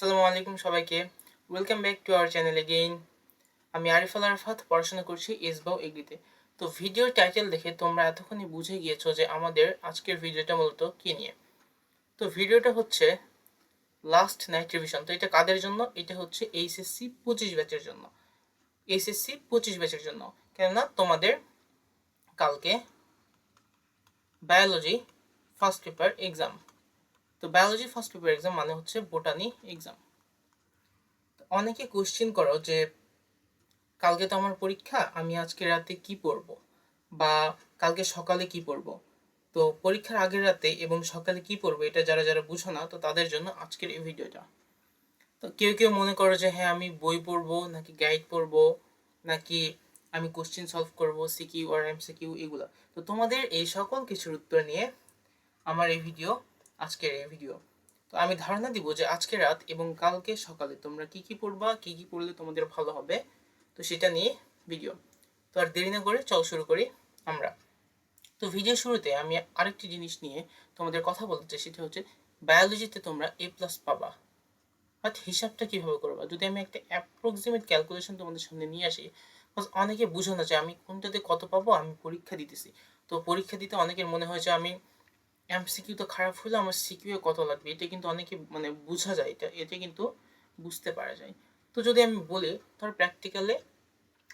আসসালামু আলাইকুম সবাইকে। Welcome back to our channel again আমি আরিফ আল আরফাত, পড়াশোনা করছি এসবাও এগ্রিতে। তো ভিডিওর টাইটেল দেখে তোমরা এতক্ষণই বুঝে গিয়েছো যে আমাদের আজকের ভিডিওটা মূলত কী নিয়ে। তো ভিডিওটা হচ্ছে লাস্ট নাইট রিভিশন তো এটা কাদের জন্য? এটা হচ্ছে এইচএসসি পঁচিশ ব্যাচের জন্য। এইচএসসি পঁচিশ ব্যাচের জন্য। কেননা তোমাদের কালকে বায়োলজি ফার্স্ট পেপার এক্সাম তো বায়োলজি ফার্স্ট পেপার এক্সাম মানে হচ্ছে বোটানি এক্সাম অনেকে কোশ্চেন করো যে, কালকে তো আমার পরীক্ষা, আমি আজকে রাতে কি পড়ব? বা, কালকে সকালে কি পড়ব? তো পরীক্ষার আগের রাতে এবং সকালে কি পড়ব এটা যারা যারা বুঝো না, তো তাদের জন্য আজকের এই ভিডিওটা। তো কেউ কেউ মনে করো যে হ্যাঁ আমি বই পড়ব, নাকি গাইড পড়ব, নাকি আমি কোশ্চেন সলভ করব সিকিউ আর এমসিকিউ এগুলো। তো তোমাদের এই সকল কিছুর উত্তর নিয়ে আমার এই ভিডিও আজকের এই ভিডিও তো আমি ধারণা দিব যে আজকে রাত এবং কালকে সকালে তোমরা কি কি পড়বা, কি কি পড়লে তোমাদের ভালো হবে, তো সেটা নিয়ে ভিডিও তো আর দেরি না করে চল শুরু করি আমরা। তো ভিডিও শুরুতে আমি আরেকটি জিনিস নিয়ে তোমাদের কথা বলতে চাই, সেটা হচ্ছে বায়োলজিতে তোমরা এ প্লাস পাবা। বাট হিসাবটা কীভাবে করবা? যদি আমি একটা অ্যাপ্রক্সিমেট ক্যালকুলেশন তোমাদের সামনে নিয়ে আসি because অনেকে বুঝো না যে আমি কোনটাতে কত পাবো, আমি পরীক্ষা দিতেছি। তো পরীক্ষা দিতে অনেকের মনে হয় যে আমি এমসিকিউ তো খারাপ হলে আমার সিকিউ কত লাগবে? এটা কিন্তু অনেকে মানে বোঝা যায়। এটা এটা কিন্তু বুঝতে পারা যায়। তো যদি আমি বলি, ধর প্র্যাকটিক্যালে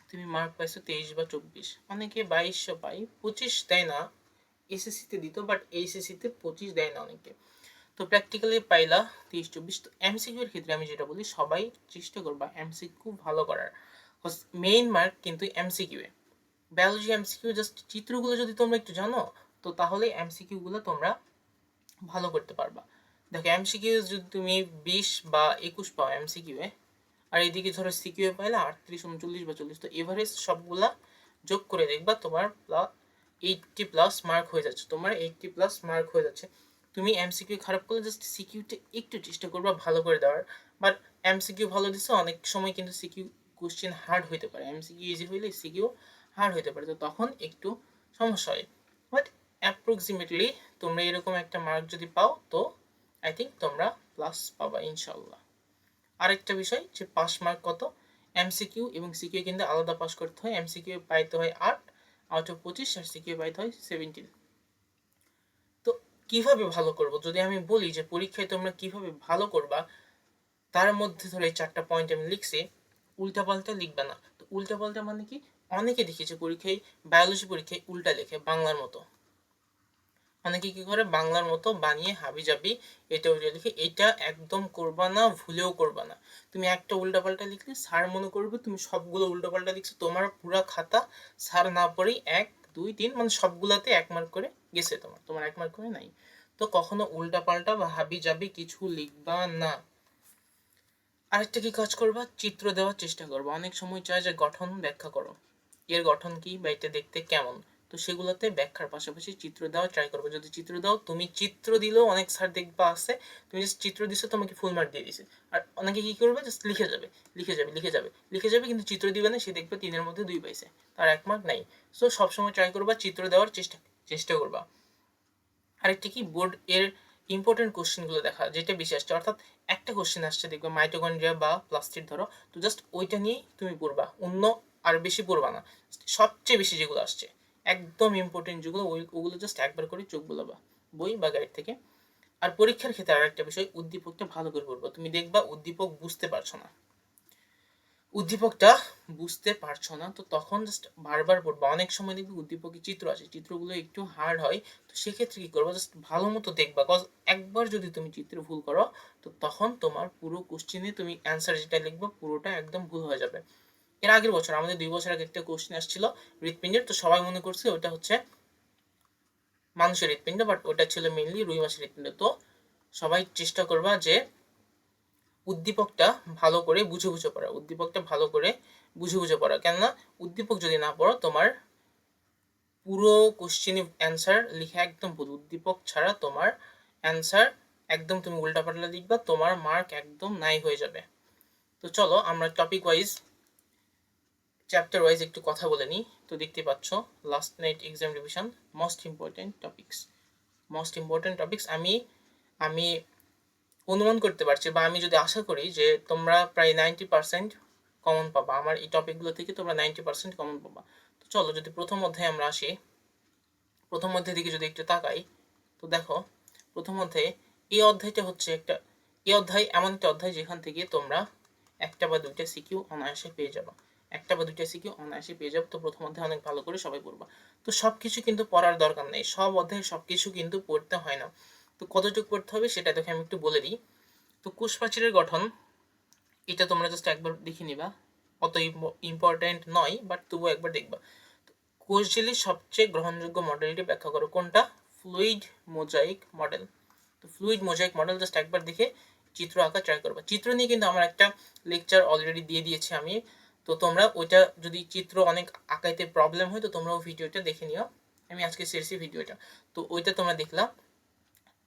তুমি মার্ক পাইছো তেইশ বা চব্বিশ। অনেকে বাইশশো পাই, পঁচিশ দেয় না এসএসসিতে দিত বাট এইচএসসিতে পঁচিশ দেয় না অনেকে। তো প্র্যাকটিক্যালি পাইলা তেইশ, চব্বিশ। তো এমসিকিউ এর ক্ষেত্রে আমি যেটা বলি, সবাই চেষ্টা করবা এমসিকিউ ভালো করার। মেইন মার্ক কিন্তু এমসিকিউ এ। বায়োলজি এমসিকিউ জাস্ট চিত্রগুলো যদি তোমরা একটু জানো তো তাহলে এমসিকিউ গুলো তোমরা ভালো করতে পারবা দেখো এমসিকিউ যদি তুমি বিশ বা একুশ পাও এমসিকিউ এ আর এইদিকে ধরো সিকিউ পাইলে আটত্রিশ উনচল্লিশ বা চল্লিশ তো এভারেজ সবগুলা যোগ করে দেখবা তোমার এইটটি প্লাস মার্ক হয়ে যাচ্ছে তোমার এইটটি প্লাস মার্ক হয়ে যাচ্ছে তুমি এমসিকিউ খারাপ করলে জাস্ট সিকিউটা একটু চেষ্টা করবা ভালো করে দেওয়ার বাট এমসিকিউ ভালো দিছো অনেক সময় কিন্তু সিকিউ কোশ্চেন হার্ড হইতে পারে এমসিকিউ ইজি হইলে সিকিউ হার্ড হইতে পারে তো তখন একটু সমস্যা হয় বাট অ্যাপ্রক্সিমেটলি তোমরা এরকম একটা মার্ক যদি পাও, তো আই থিঙ্ক তোমরা প্লাস পাবা ইনশাল্লাহ আরেকটা বিষয় যে পাস মার্ক কত? এমসিকিউ এবং সিকিউ কিন্তু আলাদা পাস করতে হয়। এমসিকিউ পাইতে হয় আট আউট অফ পঁচিশ, আর সিকিউ পাইতে হয় সেভেন্টিন তো কীভাবে ভালো করব? যদি আমি বলি যে পরীক্ষায় তোমরা কীভাবে ভালো করবা, তার মধ্যে ধরে চারটা পয়েন্ট আমি লিখছি উল্টাপাল্টা লিখবে না। তো উল্টাপাল্টা মানে কি? অনেকে দেখেছে পরীক্ষায় বায়োলজি পরীক্ষায় উল্টা লেখে বাংলার মতো। অনেকে কি করে? বাংলার মতো বানিয়ে হাবি যাবি এটা ওইটা লিখে, এটা একদম করবা না, ভুলেও করবা না। তুমি একটা উল্টাপাল্টা লিখলে স্যার মনে করবে তুমি সবগুলো উল্টাপাল্টা লিখছো, তোমার পুরা খাতা স্যার না পড়েই এক, দুই, তিন মানে সবগুলাতে এক মার্ক করে গেছে তোমার তোমার এক মার্ক করে নাই। তো কখনো উল্টাপাল্টা বা হাবি যাবি কিছু লিখবা না। আরেকটা কি কাজ করবা? চিত্র দেওয়ার চেষ্টা করবা। অনেক সময় চায় যে গঠন ব্যাখ্যা করো। এর গঠন কি বা এটা দেখতে কেমন? তো সেগুলোতে ব্যাখ্যার পাশাপাশি চিত্র দেওয়া ট্রাই করব। যদি চিত্র দাও, তুমি চিত্র দিলেও অনেক স্যার দেখবা আছে। তুমি জাস্ট চিত্র দিছো, তোমাকে ফুল মার্ক দিয়ে দিছে। আর অনেকে কি করবে? জাস্ট লিখে যাবে লিখে যাবে লিখে যাবে। লিখে যাবে কিন্তু চিত্র দিবে না, সে দেখবে তিনের মধ্যে দুই পাইছে। তার এক মার্ক নাই। সো সবসময় ট্রাই করবা, চিত্র দেওয়ার চেষ্টা চেষ্টা করবা। আরেকটি কি? বোর্ড এর ইম্পর্টেন্ট কোশ্চেনগুলো দেখা, যেটা বেশি আসছে। অর্থাৎ একটা কোশ্চেন আসছে, দেখবে মাইটোকন্ড্রিয়া বা প্লাস্টিক ধরো। তো জাস্ট ওইটা নিয়েই তুমি পড়বা। অন্য আর বেশি পড়বা না। সবচেয়ে বেশি যেগুলো আসছে। একদম ইম্পর্টেন্ট যেগুলো ওগুলো জাস্ট একবার করে চোখ বোলাবা। বই বা গাইড থেকে। আর পরীক্ষার ক্ষেত্রে আর একটা বিষয় উদ্দীপকটা ভালো করে পড়বা। তুমি দেখবা উদ্দীপক বুঝতে পারছ না। উদ্দীপকটা বুঝতে পারছ না, তো তখন জাস্ট বারবার পড়বা। অনেক সময় দেখবে উদ্দীপকে চিত্র আছে, চিত্রগুলো একটু হার্ড হয়, তো সেক্ষেত্রে কি করব? জাস্ট ভালো মতো দেখবা। কজ একবার যদি তুমি চিত্র ভুল করো, তো তখন তোমার পুরো কোশ্চেনে তুমি অ্যান্সার যেটা লিখবে, পুরোটা একদম ভুল হয়ে যাবে। এর আগের বছর, আমাদের দুই বছর আগে একটা কোশ্চেন আসছিল, হৃৎপিণ্ডের। তো সবাই মনে করছে ওটা হচ্ছে মানুষের হৃৎপিণ্ড বাট ওটা ছিল মেনলি রুই মাছের হৃৎপিণ্ড। তো সবাই চেষ্টা করবা যে উদ্দীপকটা ভালো করে বুঝে বুঝে পড়া, উদ্দীপকটা ভালো করে বুঝে বুঝে পড়া। কেননা উদ্দীপক যদি না পড়ো, তোমার পুরো কোশ্চেন অ্যান্সার লিখে একদম ভুল। উদ্দীপক ছাড়া তোমার অ্যান্সার একদম তুমি উল্টাপাল্টা লিখবা, তোমার মার্ক একদম নাই হয়ে যাবে। তো চলো, আমরা টপিক ওয়াইজ চ্যাপ্টার ওয়াইজ একটু কথা বলে নিই। তো দেখতে পাচ্ছ last night exam revision most important topics most important topics আমি আমি অনুমান করতে পারছি বা আমি যদি আশা করি যে তোমরা প্রায় নাইনটি পার্সেন্ট কমন পাবা। আমার এই টপিকগুলো থেকে তোমরা নাইনটি পার্সেন্ট কমন পাবা। তো চলো যদি প্রথম অধ্যায়ে আমরা আসি, প্রথম অধ্যায় দিকে যদি একটু তাকাই, তো দেখো, প্রথম অধ্যায়ে এই অধ্যায়টা হচ্ছে একটা, এই অধ্যায় এমন একটা অধ্যায় যেখান থেকে তোমরা একটা বা দুইটা সিকিউ অনায়াসে পেয়ে যাবে। একটা বা দুইটা সিকিউ অনায়াসে পেয়ে যাবে। তো প্রথম অধ্যায় অনেক ভালো করে সবাই পড়বা। তো সব কিছু কিন্তু পড়ার দরকার নেই। সব অধ্যায়ে সব কিছু কিন্তু পড়তে হয় না। তো কতটুকু পড়তে হবে সেটা দেখে, আমি একটু বলে দিই। তো কোষ প্রাচীরের গঠন, এটা তোমরা জাস্ট একবার দেখে নিবা। অত ইম্পর্টেন্ট নয় বাট তবুও একবার দেখবা। কোষ ঝিল্লির সবচেয়ে গ্রহণযোগ্য মডেলটি ব্যাখ্যা করো। কোনটা? ফ্লুইড মোজাইক মডেল তো ফ্লুইড মোজাইক মডেল জাস্ট একবার দেখে চিত্র আঁকা ট্রাই করবা। চিত্র নিয়ে কিন্তু আমার একটা লেকচার অলরেডি দিয়ে দিয়েছি আমি। তো তোমরা ওইটা যদি চিত্র অনেক আঁকাইতে প্রবলেম হয়, তো তোমরা ওই ভিডিওটা দেখে নিও। আমি আজকে শেষে ভিডিওটা তো ওইটা তোমরা দেখলাম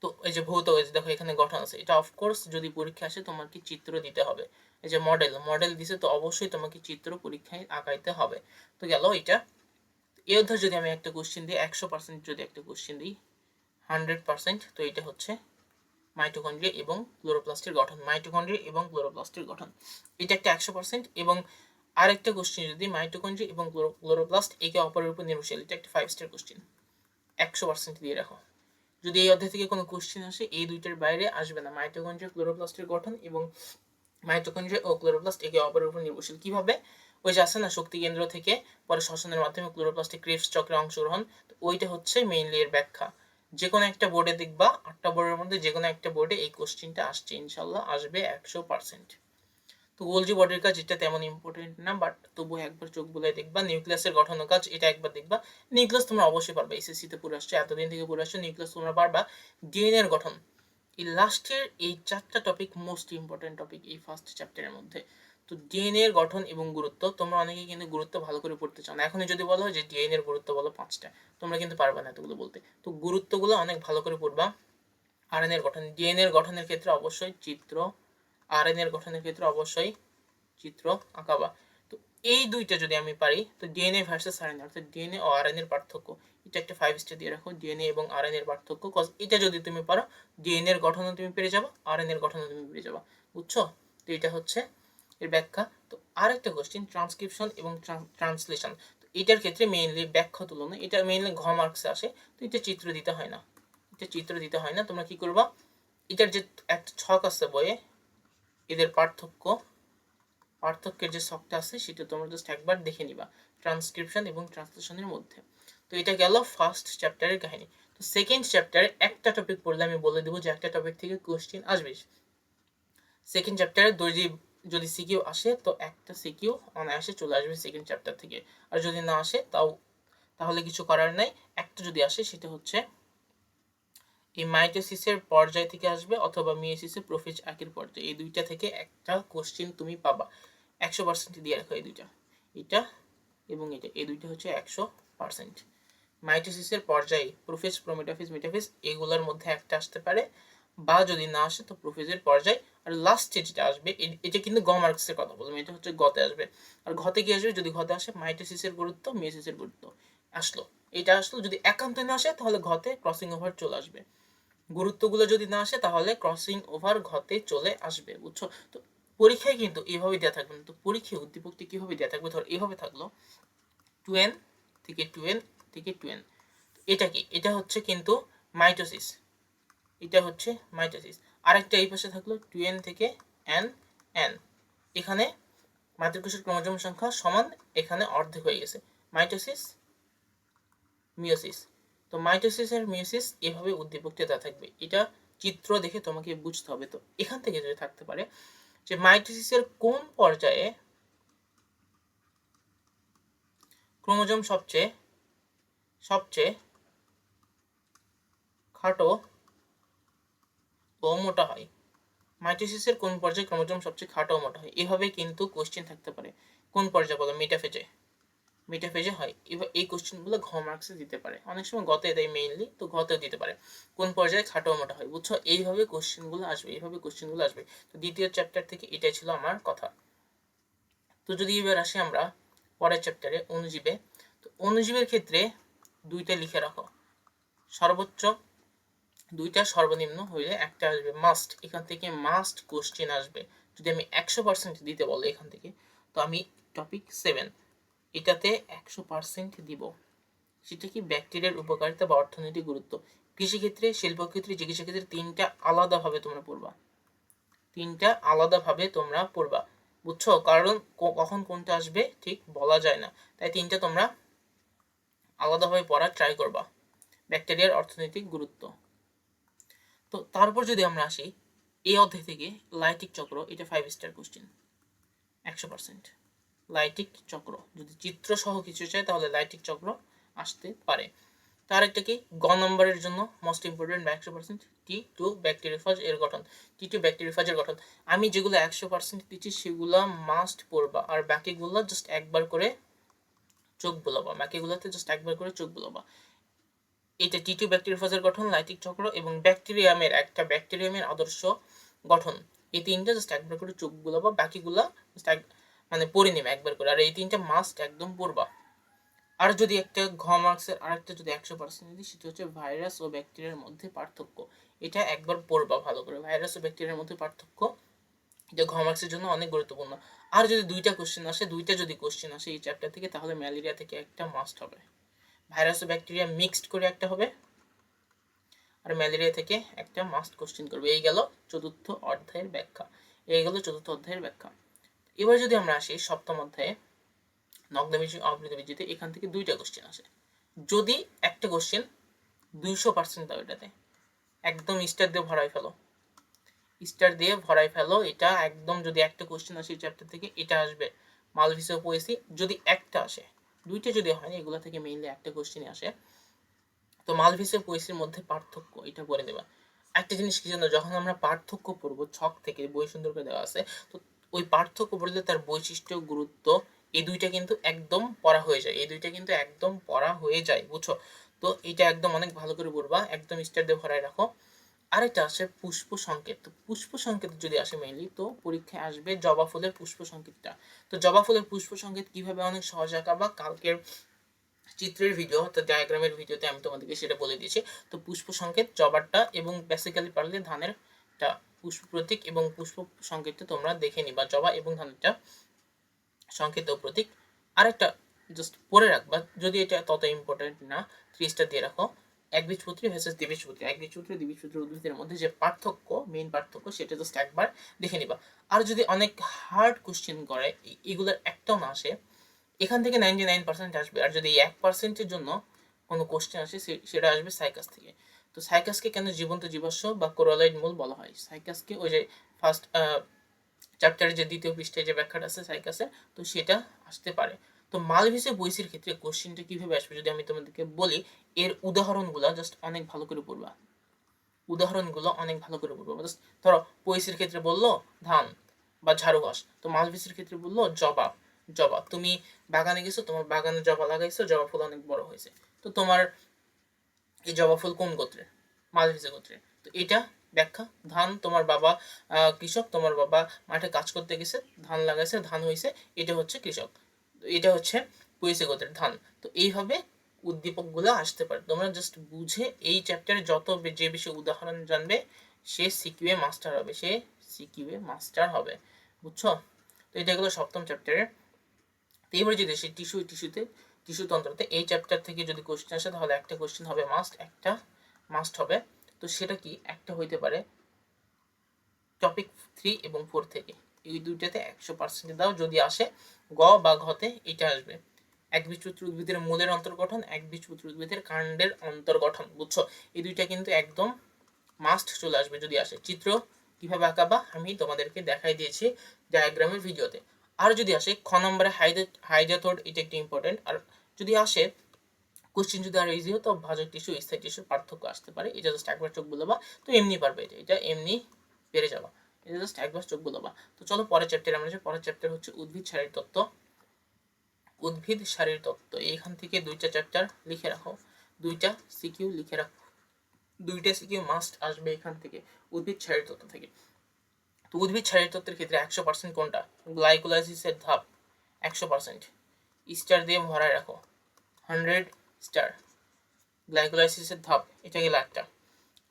তো এই যে ভৌত যে দেখো এখানে গঠন আছে। এটা অফকোর্স যদি পরীক্ষা আসে, তোমাকে চিত্র দিতে হবে। এই যে মডেল মডেল দিছে তো অবশ্যই তোমাকে চিত্র পরীক্ষায় আঁকাইতে হবে। তো গেল এটা এই অধ্যায় যদি আমি একটা কোশ্চেন দিই, একশো পার্সেন্ট যদি একটা কোশ্চেন দিই হান্ড্রেড পার্সেন্ট তো এটা হচ্ছে মাইটোকন্ড্রিয়া এবং ক্লোরোপ্লাস্টের গঠন। মাইটোকন্ড্রিয়া এবং ক্লোরোপ্লাস্টের গঠন। এটা একটা একশো পার্সেন্ট এবং আরেকটা কোশ্চেন যদি মাইটোকন্ড্রিয়া এবং ক্লোরোপ্লাস্ট একে অপরের উপর নির্ভরশীল, এটা একটা ফাইভ স্টার কোশ্চেন একশো পার্সেন্ট দিয়ে রাখো। যদি এই অধ্যায় থেকে কোনো কোশ্চেন আসে, এই দুইটার বাইরে আসবে না। মাইটোকন্ড্রিয়া ক্লোরোপ্লাস্টের গঠন এবং মাইটোকন্ড্রিয়া ও ক্লোরোপ্লাস্ট একে অপরের উপর নির্ভরশীল। কীভাবে? ওই যে আছে না, শক্তি কেন্দ্র থেকে পরে শ্বসনের মাধ্যমে ক্লোরোপ্লাস্টিক ক্রিপস চক্রে অংশগ্রহণ, তো ওইটা হচ্ছে মেইনলি এর ব্যাখ্যা। যে কোনো একটা বোর্ডে দেখবা, আটটা বোর্ডের মধ্যে যে কোনো একটা বোর্ডে এই কোশ্চেনটা আসছে, ইনশাল্লাহ আসবে একশো পার্সেন্ট তো গোলজি বডির কাজ এটা তেমন ইম্পর্টেন্ট না বাট তবু একবার চোখ বুলাই দেখবা নিউক্লিয়াসের গঠন কাজ, এটা একবার দেখবা। নিউক্লিয়াস তোমরা অবশ্যই পারবা এসএসসি তে পড়ে আসছো, এতদিন থেকে পড়ে আসছো নিউক্লিয়াস তোমরা পারবা। ডিএনএ এর গঠন, এই লাস্টের এই চারটা টপিক মোস্ট ইম্পর্টেন্ট টপিক এই ফার্স্ট চ্যাপ্টারের মধ্যে। তো ডিএনএ এর গঠন এবং গুরুত্ব, তোমরা অনেকে কিন্তু গুরুত্ব ভালো করে পড়তে চাও না। এখনই যদি বলো যে ডিএনএ এর গুরুত্ব বলো পাঁচটা, তোমরা কিন্তু পারবে না এতগুলো বলতে। তো গুরুত্বগুলো অনেক ভালো করে পড়বা। আরএনএ এর গঠন ডিএনএ এর গঠনের ক্ষেত্রে অবশ্যই চিত্র আরএনএ এর গঠনের ক্ষেত্রে অবশ্যই চিত্র আঁকাবা। তো এই দুইটা যদি আমি পারি, তো ডিএনএ ভার্সেস আরএনএ অর্থাৎ ডিএনএ ও আরএনএ এর পার্থক্য। এটা একটা ফাইভ স্টার দিয়ে রাখো ডিএনএ এবং আরএনএ এর পার্থক্য কজ এটা যদি তুমি পারো ডিএনএ এর গঠনও তুমি পেরে যাবা আরএনএ এর গঠনও তুমি পেরে যাবা। বুঝছ? তো এটা হচ্ছে এর ব্যাখ্যা। তো আরেকটা কোশ্চেন ট্রান্সক্রিপশন এবং ট্রান্সলেশন তো এটার ক্ষেত্রে মেইনলি ব্যাখ্যা তুলনা এটা মেইনলি ঘ মার্কসে আসে, তো এটা চিত্র দিতে হয় না। এটা চিত্র দিতে হয় না, তোমরা কি করবা? এটার যে একটা ছক আছে বইয়ে এদের পার্থক্য, পার্থক্যের যে ছকটা আছে সেটা তোমরা জাস্ট একবার দেখে নিবা ট্রান্সক্রিপশন এবং ট্রান্সলেশনের মধ্যে। তো এটা গেল ফার্স্ট চ্যাপ্টারের কাহিনী। তো সেকেন্ড চ্যাপ্টারে একটা টপিক পড়লে আমি বলে দেবো যে একটা টপিক থেকে কোশ্চেন আসবে। সেকেন্ড চ্যাপ্টারে যদি যদি সিকিউ আসে, তো একটা সিকিউ অনায়াসে চলে আসবে সেকেন্ড চ্যাপ্টার থেকে। আর যদি না আসে, তাও, তাহলে কিছু করার নাই। একটা যদি আসে, সেটা হচ্ছে এই মাইটোসিসের পর্যায় থেকে আসবে অথবা মিওসিসের প্রোফেজ একের পর্যায়ে। এই দুইটা থেকে একটা কোশ্চেন তুমি পাবা। একশো পার্সেন্ট দিয়ে রাখো এই দুইটা। এটা এবং এটা। এই দুইটা হচ্ছে একশো পার্সেন্ট মাইটোসিসের পর্যায়ে প্রোফেজ প্রোমেটাফিস মেটাফিস এগুলোর মধ্যে একটা আসতে পারে। বা যদি না আসে, তো প্রোফেজের পর্যায়ে। আর লাস্টে যেটা আসবে এটা কিন্তু গ মার্কসের কথা বললাম। এটা হচ্ছে গতে আসবে। আর ঘতে কি আসবে? যদি ঘতে আসে, মাইটোসিসের গুরুত্ব মিওসিসের গুরুত্ব। আসলো। এটা আসলো। যদি একান্তে না আসে, তাহলে ঘতে ক্রসিং ওভার চলে আসবে। গুরুত্বগুলো যদি না আসে, তাহলে ক্রসিং ওভার ঘতে চলে আসবে, বুঝছ? তো পরীক্ষায় কিন্তু এইভাবে দেওয়া থাকবে না। তো পরীক্ষায় উদ্দীপকটি কীভাবে দেওয়া থাকবে? ধর এইভাবে থাকল। টু এন থেকে টু এন থেকে টু এন এটা কি? এটা হচ্ছে কিন্তু মাইটোসিস এটা হচ্ছে মাইটোসিস আরেকটা এই পাশে থাকল টু এন থেকে এন এন এখানে মাতৃকোষের ক্রোমোজোম সংখ্যা সমান এখানে অর্ধেক হয়ে গেছে। মাইটোসিস মিওসিস তো মাইটোসিস আর মিওসিস এভাবে উদ্দীপকটি থাকবে। এটা চিত্র দেখে তোমাকে বুঝতে হবে তো। এখান থেকে যদি থাকতে পারে যে মাইটোসিসের কোন পর্যায়ে ক্রোমোজোম সবচেয়ে সবচেয়ে খাটো ও মোটা হয়? মাইটোসিসের কোন পর্যায়ে ক্রোমোজোম সবচেয়ে খাটো ও মোটা হয়? এভাবে কিন্তু কোশ্চেন থাকতে পারে। কোন পর্যায়ে বলো? মেটাফেজে মেটাফেজে হয়। এবার এই কোশ্চেনগুলো ঘ মার্কসে দিতে পারে। অনেক সময় গতে দেয় মেইনলি তো গতেও দিতে পারে। কোন পর্যায়ে খাটো মোটা হয়? বুঝছ? এইভাবে কোশ্চেনগুলো আসবে, এইভাবে কোশ্চেনগুলো আসবে। তো দ্বিতীয় চ্যাপ্টার থেকে এটাই ছিল আমার কথা। তো যদি এবার আসি আমরা পরের চ্যাপ্টারে অনুজীবে। তো অনুজীবের ক্ষেত্রে দুইটা লিখে রাখো। সর্বোচ্চ দুইটা সর্বনিম্ন হইলে একটা আসবে। মাস্ট এখান থেকে মাস্ট কোশ্চেন আসবে। যদি আমি একশো পার্সেন্ট দিতে বলো এখান থেকে, তো আমি টপিক সেভেন এটাতে একশো পার্সেন্ট দিব। সেটা কি ব্যাকটেরিয়ার উপকারিতা বা অর্থনৈতিক গুরুত্ব? কৃষিক্ষেত্রে, শিল্পক্ষেত্রে চিকিৎসা ক্ষেত্রে তিনটা আলাদাভাবে তোমরা পড়বা। তিনটা আলাদাভাবে তোমরা পড়বা। বুঝছ? কারণ কখন কোনটা আসবে ঠিক বলা যায় না। তাই তিনটা তোমরা আলাদাভাবে পড়ার ট্রাই করবা। ব্যাকটেরিয়ার অর্থনৈতিক গুরুত্ব। তো তারপর যদি আমরা আসি, এই অধ্যায় থেকে লাইটিক চক্র, এটা ফাইভ স্টার কোশ্চেন একশো পার্সেন্ট লাইটিক চক্র। যদি চিত্র সহ কিছু চাই তাহলে লাইটিক চক্র আসতে পারে। তার একটা কি? গ নম্বরের জন্য মোস্ট ইম্পর্টেন্ট একশো পার্সেন্ট টি টু ব্যাকটেরিয়াফাজ এর গঠন। টি টু ব্যাকটেরিয়াফাজের গঠন। আমি যেগুলো একশো পার্সেন্ট দিচ্ছি, সেগুলো মাস্ট পড়বা। আর বাকিগুলো জাস্ট একবার করে চোখ বোলাবা। বাকিগুলোতে জাস্ট একবার করে চোখ বোলাবা। এটা টি টু ব্যাকটেরিয়াফাজের গঠন, লাইটিক চক্র এবং ব্যাকটেরিয়ামের একটা ব্যাকটেরিয়ামের আদর্শ গঠন। এই তিনটা জাস্ট একবার করে চোখ বোলাবা। বাকিগুলা জাস্ট এক মানে পড়ে নেবে একবার করে। আর এই তিনটা মাস্ট একদম পড়বা আর যদি একটা ঘ মার্কসের আরেকটা যদি একশো পার্সেন্ট দিই সেটা হচ্ছে ভাইরাস ও ব্যাকটেরিয়ার মধ্যে পার্থক্য। এটা একবার পড়বা ভালো করে। ভাইরাস ও ব্যাকটেরিয়ার মধ্যে পার্থক্য। এটা ঘ মার্কসের জন্য অনেক গুরুত্বপূর্ণ। আর যদি দুইটা কোশ্চেন আসে, দুইটা যদি কোশ্চেন আসে এই চ্যাপ্টার থেকে, তাহলে ম্যালেরিয়া থেকে একটা মাস্ট হবে। ভাইরাস ও ব্যাকটেরিয়া মিক্সড করে একটা হবে। আর ম্যালেরিয়া থেকে একটা মাস্ট কোশ্চেন করবে। এই গেল চতুর্থ অধ্যায়ের ব্যাখ্যা। এই গেল চতুর্থ অধ্যায়ের ব্যাখ্যা। এবার যদি আমরা আসি সপ্তম অধ্যায়ে নগ্নবীজ অবৃতবীজিতে এখান থেকে দুইটা কোশ্চেন আসে। যদি একটা কোশ্চেন দুইশো পার্সেন্ট দাও এটাতে, একদম স্টার দিয়ে ভরাই ফেলো। স্টার দিয়ে ভরাই ফেলো, এটা একদম যদি একটা কোশ্চেন আসে চ্যাপ্টার থেকে, এটা আসবে। মালভিসে পোয়েসি যদি একটা আসে, দুইটা যদি হয়, এগুলো থেকে মেইনলি একটা কোশ্চেনই আসে। তো মালভিসে পোয়েসির মধ্যে পার্থক্য এটা বলে দেবা। একটা জিনিস কি জানো, যখন আমরা পার্থক্য পড়ব ছক থেকে, বই সুন্দর করে দেওয়া আছে, তো ওই পার্থক্য পড়লে তার বৈশিষ্ট্য, গুরুত্ব, এই দুইটা কিন্তু একদম পড়া হয়ে যায়। এই দুইটা কিন্তু একদম পড়া হয়ে যায়, বুঝছ? তো এটা একদম অনেক ভালো করে পড়বা একদম স্টার দিয়ে ভরায় রাখো। আরেকটা আসে পুষ্প সংকেত। তো পুষ্প সংকেত যদি আসে মেইনলি তো পরীক্ষায় আসবে জবা ফুলের পুষ্প সংকেতটা। তো জবা ফুলের পুষ্প সংকেত কীভাবে অনেক সহজ আঁকা বা কালকের চিত্রের ভিডিও অর্থাৎ ডায়াগ্রামের ভিডিওতে আমি তোমাদেরকে সেটা বলে দিয়েছি। তো পুষ্প সংকেত, জবারটা এবং বেসিক্যালি পারলে ধানের টা পুষ্প প্রতীক এবং পুষ্প সংকেতটা তোমরা দেখে নিবা। জবা এবং ধানেরটা সংকেত ও প্রতীক। আরেকটা জাস্ট পড়ে রাখবা, যদি এটা তত ইম্পর্টেন্ট না স্টার দিয়ে রাখো। একবীজপত্রী ভার্সেস দ্বিবীজপত্রী একবীজপত্রী দ্বিবীজপত্রী উদ্ভিদের মধ্যে যে পার্থক্য মেইন পার্থক্য, সেটা জাস্ট একবার দেখে নিবা। আর যদি অনেক হার্ড কোশ্চেন করে এগুলোর একটাও না আসে, এখান থেকে নাইনটি নাইন পার্সেন্ট আসবে। আর যদি এক পার্সেন্টের জন্য কোনো কোশ্চেন আসে সেটা আসবে সাইকাস থেকে। তো সাইকাসকে কেন জীবন্ত জীবাশ্ম বা কোরালয়েড মূল বলা হয়? সাইকাসকে ওই যে ফার্স্ট চ্যাপ্টারের যে দ্বিতীয় পৃষ্ঠায় যে ব্যাখ্যাটা আছে সাইকাসে তো সেটা আসতে পারে। তো মালভিসে বইসির ক্ষেত্রে কোশ্চেনটা কীভাবে আসবে যদি আমি তোমাদেরকে বলি, এর উদাহরণগুলো জাস্ট অনেক ভালো করে পড়বা। উদাহরণগুলো অনেক ভালো করে পড়বা। জাস্ট ধরো পয়সির ক্ষেত্রে বলল ধান বা ঝাড়ু ঘাস, তো মালভিসের ক্ষেত্রে বলল জবা জবা তুমি বাগানে গেছো, তোমার বাগানে জবা লাগাইছো, জবা ফুল অনেক বড় হয়েছে। তো তোমার এই জবা ফুল কোন গোত্রে? মালভিসে গোত্রে। তো এটা ব্যাখ্যা, ধান তোমার বাবা কৃষক, তোমার বাবা মাঠে কাজ করতে গেছে, ধান লাগাইছে, ধান হয়েছে এটা হচ্ছে কৃষক। এটা হচ্ছে পুয়েসে গোত্রের ধান। তো এইভাবে উদ্দীপকগুলো আসতে পারে। তোমরা জাস্ট বুঝে এই চ্যাপ্টারে যত যে বেশি উদাহরণ জানবে, সে সিকিউএ মাস্টার হবে, সে সিকিউএ মাস্টার হবে। বুঝছ? তো এটা গেলো সপ্তম চ্যাপ্টারে তো এবারে যদি সে টিস্যু টিস্যুতে টিস্যু তন্ত্রতে এই চ্যাপ্টার থেকে যদি কোশ্চেন আসে, তাহলে একটা কোশ্চেন হবে মাস্ট একটা মাস্ট হবে। তো সেটা কি? একটা হইতে পারে টপিক থ্রি এবং ফোর থেকে। এই দুইটাতে একশো পার্সেন্ট দাও, যদি আসে গ বা ঘতে এটা আসবে। এক একবীজপত্রী উদ্ভিদের মূলের অন্তর্গঠন, এক একবীজপত্রী উদ্ভিদের কাণ্ডের অন্তর্গঠন, বুঝছ? এই দুইটা কিন্তু একদম মাস্ট চলে আসবে যদি আসে। চিত্র কীভাবে আঁকাবা? আমি তোমাদেরকে দেখাই দিয়েছি ডায়াগ্রামের ভিডিওতে আর যদি আসে, খ নম্বরে হাইডে হাইডাথোড এটা একটু ইম্পর্টেন্ট আর যদি আসে কোশ্চেন যদি আর ইজি হতো ভাজক টিস্যু স্থায়ী টিস্যুর পার্থক্য আসতে পারে। এটা জাস্ট একবার চোখ বুলাবা, তো এমনি পারবে এটা। এটা এমনি পেরে যাবা। এটা জাস্ট একবার চোখ বুলাবা। তো চলো পরের চ্যাপ্টার আমরা যে পরের চ্যাপ্টার হচ্ছে উদ্ভিদ শারীর তত্ত্ব। উদ্ভিদ শারীর তত্ত্ব। এইখান থেকে দুইটা চ্যাপ্টার লিখে রাখো। দুইটা সিকিউ লিখে রাখো। দুইটা সিকিউ মাস্ট আসবে এখান থেকে, উদ্ভিদ শারীর তত্ত্ব থেকে। তো উদ্ভিদ শারীর তত্ত্বের ক্ষেত্রে একশো পার্সেন্ট কোনটা? গ্লাইকোলাইসিসের ধাপ, একশো পার্সেন্ট স্টার দিয়ে ভরায় রাখো। Hundred star. গ্লাইকোলাইসিসের ধাপ, এটা গেল একটা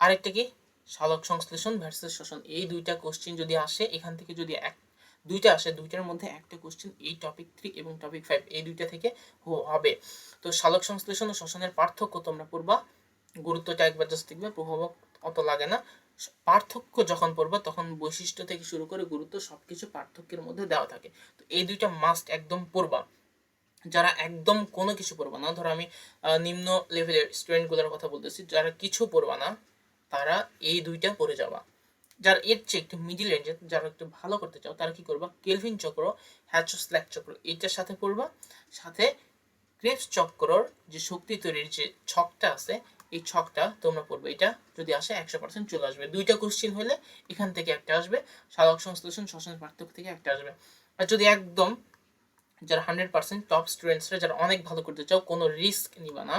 আরেকটা কি? সালোক সংশ্লেষণ ভার্সেস শোষণ এই দুইটা কোশ্চিন যদি আসে, এখান থেকে যদি এক, দুইটা আসে, দুইটার মধ্যে একটা কোশ্চেন এই টপিক থ্রি এবং টপিক ফাইভ এই দুইটা থেকে হবে। তো সালোক সংশ্লেষণ ও শোষণের পার্থক্য তোমরা পড়বা। গুরুত্বটা একবার জাস্ট দেখবে প্রভাব অত লাগে না। পার্থক্য যখন পড়বা, তখন বৈশিষ্ট্য থেকে শুরু করে গুরুত্ব সবকিছু পার্থক্যের মধ্যে দেওয়া থাকে। তো এই দুইটা মাস্ট একদম পড়বা। যারা একদম কোনো কিছু পড়বা না, ধরো আমি নিম্ন লেভেলের স্টুডেন্টগুলোর কথা বলতেছি, যারা কিছু পড়বা না, তারা এই দুইটা পড়ে যাবা। যারা এর চেয়ে একটু মিডিল রেঞ্জে যারা একটু ভালো করতে চাও, তারা কি করবা? কেলভিন চক্র হ্যাচো স্ল্যাক চক্র, এইটার সাথে পড়বা। সাথে ক্রেপস চক্রর যে শক্তি তৈরির যে ছকটা আছে এই ছকটা তোমরা পড়বে। এটা যদি আসে, একশো পার্সেন্ট চলে আসবে। দুইটা কোশ্চিন হলে এখান থেকে একটা আসবে সাধক সংশ্লেষণ শ্বসনের পার্থক্য থেকে একটা আসবে। আর যদি একদম যারা হান্ড্রেড পার্সেন্ট টপ স্টুডেন্টসরা যারা অনেক ভালো করতে চাও, কোনো রিস্ক নিবা না।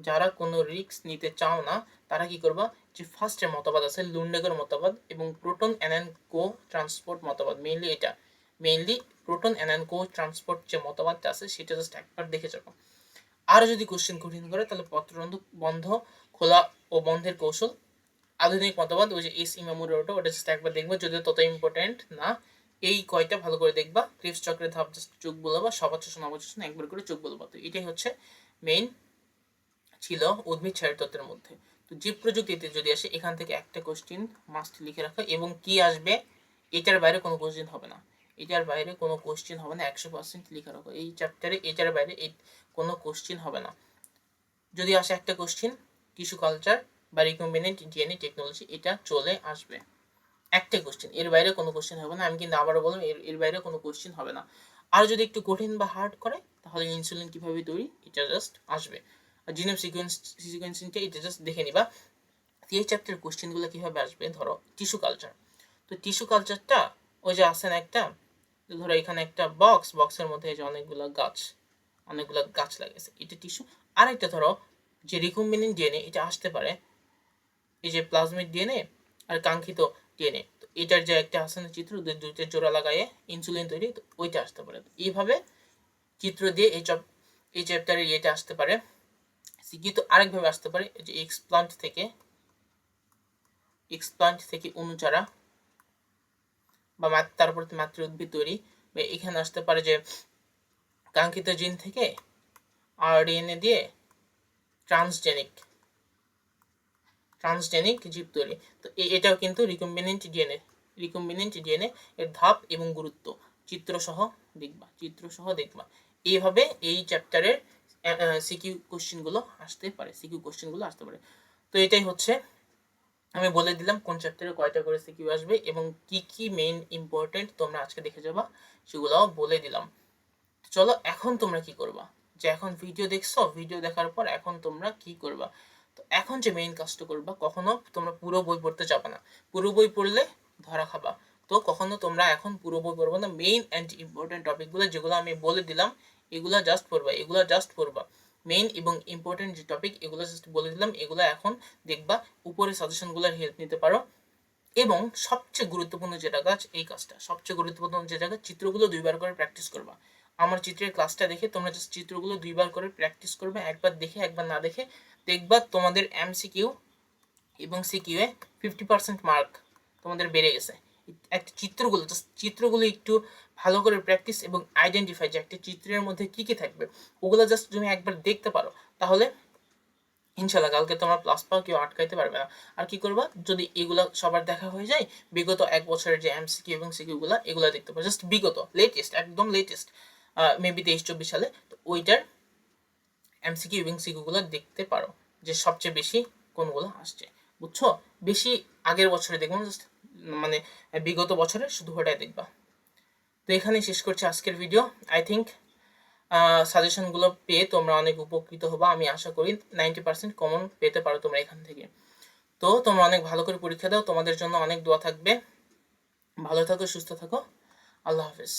যারা কোনো রিস্ক নিতে চাও না, তারা কি করবা? যে ফার্স্টের মতবাদ আছে, লুন্ডেগের মতবাদ এবং প্রোটন অ্যান্ড কো ট্রান্সপোর্ট মতবাদ। মেইনলি এটা। Mainly proton and co transport যে মতবাদটা আছে, সেটা জাস্ট একবার দেখে যাব আরও যদি কোশ্চেন কঠিন করে, তাহলে পত্রবন্ধ বন্ধ, খোলা ও বন্ধের কৌশল, আধুনিক মতবাদ, ওই যে এস ইমামুরের ওটা ওটা জাস্ট একবার দেখব, যদিও তত ইম্পর্টেন্ট না। এই কয়টা ভালো করে দেখবা, ক্রিপস চক্রের ধাপ জাস্ট চোখ বলবা সবাচোষণ অবচোষণ একবার করে চোখ বলবা। তো এটাই হচ্ছে মেইন ছিল উদ্ভিদ ছাড়ের তত্ত্বের মধ্যে। তো জীব প্রযুক্তিতে যদি আসে, এখান থেকে একটা কোশ্চিন মাস্ট লিখে রাখা, এবং কি আসবে, এটার বাইরে কোনো কোশ্চিন হবে না। এটার বাইরে কোনো কোশ্চেন হবে না, একশো পার্সেন্ট লিখে রাখো। এই চ্যাপ্টারে এটার বাইরে কোনো কোশ্চিন হবে না। যদি আসে একটা কোশ্চিন টিস্যু কালচার বা রিকম্বিনেন্ট ডিএনএ টেকনোলজি এটা চলে আসবে। একটা কোশ্চেন এর বাইরে কোনো কোশ্চেন হবে না। আমি কিন্তু আবারও বললাম, এর এর বাইরে কোনো কোশ্চেন হবে না। আর যদি একটু কঠিন বা হার্ড করে, তাহলে ইনসুলিন কীভাবে তৈরি? এটা জাস্ট আসবে। আর জিনোম সিকোয়েন্স সিকোয়েন্সিংটা এটা জাস্ট দেখে নিবা। এই চ্যাপ্টার কোশ্চেনগুলো কীভাবে আসবে? ধরো টিস্যু কালচার তো টিস্যু কালচারটা ওই যে আসেন একটা? ধরো এখানে একটা বক্স বক্সের মধ্যে এই যে অনেকগুলো গাছ অনেকগুলো গাছ লাগিয়েছে এটা টিস্যু আর একটা ধরো, যে রিকম্বিনেন্ট ডিএনএ এটা আসতে পারে, এই যে প্লাজমিক ডিএনএ আর কাঙ্ক্ষিত ডিএনএ তো এটার যে একটা আছে না চিত্র দুইটা জোড়া লাগাইয়ে ইনসুলিন তৈরি, তো ওইটা আসতে পারে। এইভাবে চিত্র দিয়ে এই চপ এই চ্যাপ্টারের ইয়েটা আসতে পারে। সিকি তো আরেকভাবে আসতে পারে যে এক্সপ্লান্ট থেকে এক্সপ্লান্ট থেকে অনুচারা বা তারপর মাতৃ উদ্ভিদ তৈরি এখানে আসতে পারে যে কাঙ্ক্ষিত জিন থেকে আরডিএনএ দিয়ে ট্রান্সজেনিক ট্রান্সজেনিক জীব তৈরি। তো এটাও কিন্তু রিকম্বিনেন্ট ডিএনএ রিকম্বিনেন্ট ডিএনএ এর ধাপ এবং গুরুত্ব। চিত্রসহ দেখবা চিত্রসহ দেখবা। এইভাবে এই চ্যাপ্টারের সিকিউ কোশ্চেনগুলো আসতে পারে সিকিউ কোশ্চেনগুলো আসতে পারে। তো এটাই হচ্ছে আমি বলে দিলাম কোন চ্যাপ্টারে কয়টা করে সিকিউ আসবে এবং কি কি মেইন ইম্পর্টেন্ট তোমরা আজকে দেখে যাবা, সেগুলোও বলে দিলাম। চলো, এখন তোমরা কি করবা? যে এখন ভিডিও দেখছ ভিডিও দেখার পর এখন তোমরা কি করবা? তো এখন যে মেইন কাজটা করবা, কখনো তোমরা পুরো বই পড়তে যাবে না। পুরো বই পড়লে ধরা খাবা। তো কখনো তোমরা এখন পুরো বই পড়ব না। মেইন অ্যান্ড ইম্পর্টেন্ট টপিকগুলো যেগুলো আমি বলে দিলাম, এগুলো জাস্ট পড়বা, এগুলো জাস্ট পড়বা। মেইন এবং ইম্পর্টেন্ট যে টপিক এগুলো জাস্ট বলে দিলাম, এগুলো এখন দেখবা উপরে সাজেশনগুলোর হেল্প নিতে পারো। এবং সবচেয়ে গুরুত্বপূর্ণ যেটা কাজ এই কাজটা সবচেয়ে গুরুত্বপূর্ণ যে জায়গা, চিত্রগুলো দুইবার করে প্র্যাকটিস করবা। আমার চিত্রের ক্লাসটা দেখে তোমরা জাস্ট চিত্রগুলো দুইবার করে প্র্যাকটিস করবে, একবার দেখে, একবার না দেখে দেখবা তোমাদের এমসিকিউ এবং সিকিউ এ ফিফটি পার্সেন্ট মার্ক তোমাদের বেড়ে গেছে। একটা চিত্রগুলো জাস্ট চিত্রগুলো একটু ভালো করে প্র্যাকটিস এবং আইডেন্টিফাই যে একটা চিত্রের মধ্যে কী কী থাকবে, ওগুলো জাস্ট তুমি একবার দেখতে পারো, তাহলে ইনশাল্লাহ কালকে তোমরা প্লাস পাও কেউ আটকাইতে পারবে না। আর কি করবা? যদি এগুলো সবার দেখা হয়ে যায়, বিগত এক বছরের যে এমসিকিউ এবং সিকিউগুলো এগুলো দেখতে পারো। জাস্ট বিগত লেটেস্ট একদম লেটেস্ট মেবি তেইশ, চব্বিশ সালে, তো ওইটার এমসিকিউ এবং সিকিউগুলো দেখতে পারো, যে সবচেয়ে বেশি কোনগুলো আসছে, বুঝছ? বেশি আগের বছরে দেখব জাস্ট মানে বিগত বছরের শুধু ওটাই দেখবা। তো এখানে শেষ করছি আজকের ভিডিও আই থিঙ্ক সাজেশনগুলো পেয়ে তোমরা অনেক উপকৃত হবা, আমি আশা করি নাইনটি পার্সেন্ট কমন পেতে পারো তোমরা এখান থেকে। তো তোমরা অনেক ভালো করে পরীক্ষা দাও, তোমাদের জন্য অনেক দোয়া থাকবে। ভালো থাকো, সুস্থ থাকো। আল্লাহ হাফিজ।